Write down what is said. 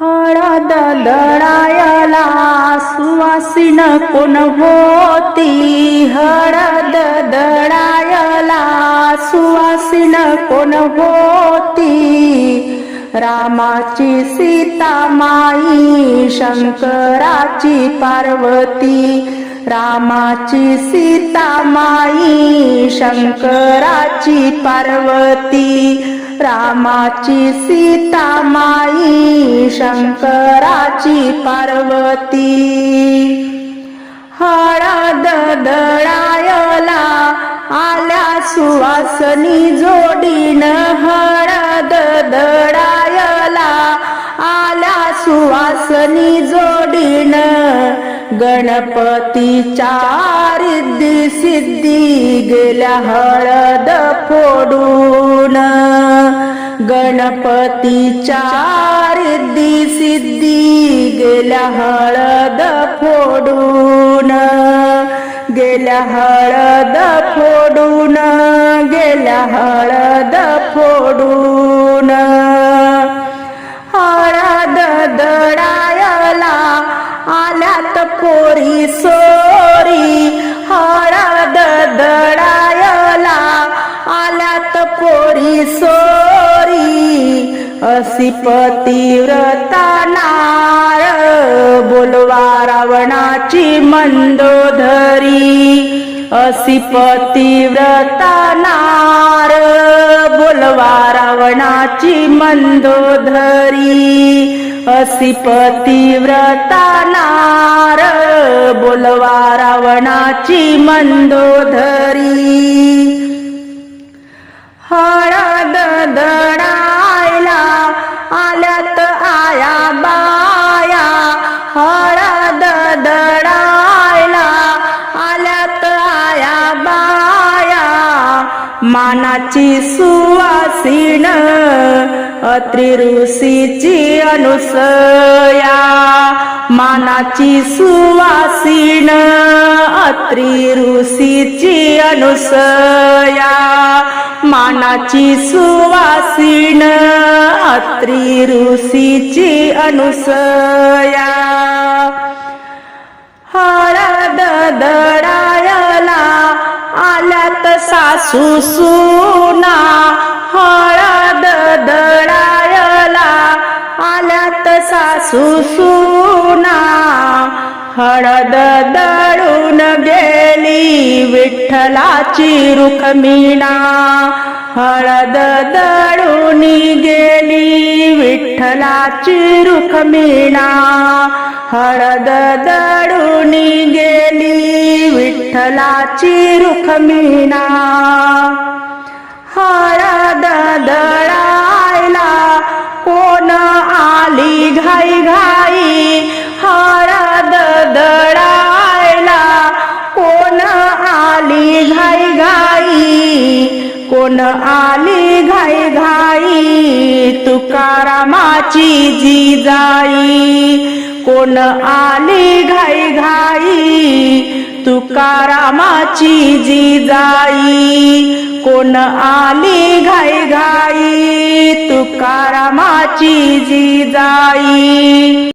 हळद दळायला सुवासीन कोण होती? हळद दळायला सुवासीन कोण होती? रामाची सीता माई शंकराची पार्वती. रामाची सीता माई शंकराची पार्वती. रामाची सीता माई शंकराची पार्वती. हळद दळायला आल्या सुवासनी जोडीन हळद दळायला आल्या सुवासनी जोडीन गणपतीच्या रिद्धी सिद्धी गेल्या हळद फोडून. गणपतीच्या रिद्धी सिद्धी गेल्या हळद फोडून गेल्या हळद फोडून गेल्या हळद फोडून. हळद दडायला आल्यात पोरी सोरी हळद दडायला आल्यात पोरी सोरी अशी पतिव्रता नार बोलवा रावणाची मंदोधरी. अशी पतिव्रता नार बोलवा रावणाची मंदोधरी. अशी पतिव्रता नार बोलवा रावणाची मंदोधरी. मानाची सुवासीन अत्रि ऋषीची अनुसया. मानाची सुवासीन अत्रि ऋषीची अनुसया. मानाची सुवासीन अत्रि ऋषीची अनुसया. हळद दडायला सुसुना हळद दळायला आल्यात सासू सुना हळद दळून गेली विठ्ठलाची रुखमिणा हळद दळून गेली विठ्ठलाची रुखमिणा हळद दळून विठ्ठलाची रुखमिणा हळद दळायला कोण आली घाई घाई हळद दळायला कोण आली घाई घाई कोण आली घाई घाई तुकारामाची जिजाई कोण आली घाई घाई तुकारामाची जिजाई कोण आली घाई घाई तुकारामाची जिजाई